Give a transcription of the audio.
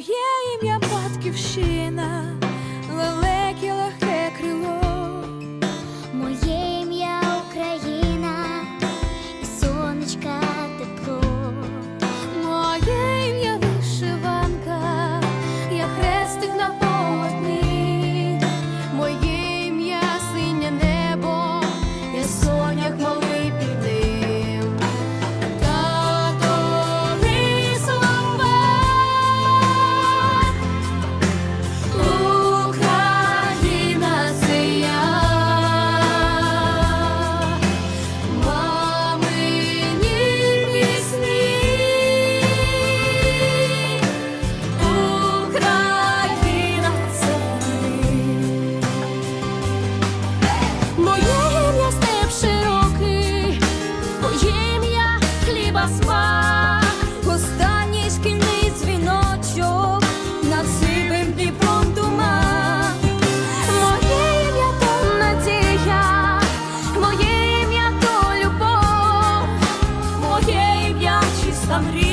here хліба спа, останній шкільний дзвіночок над сивим Дніпром дума, моє ім'я то надія, моє ім'я то любов, моє ім'я чиста мрія.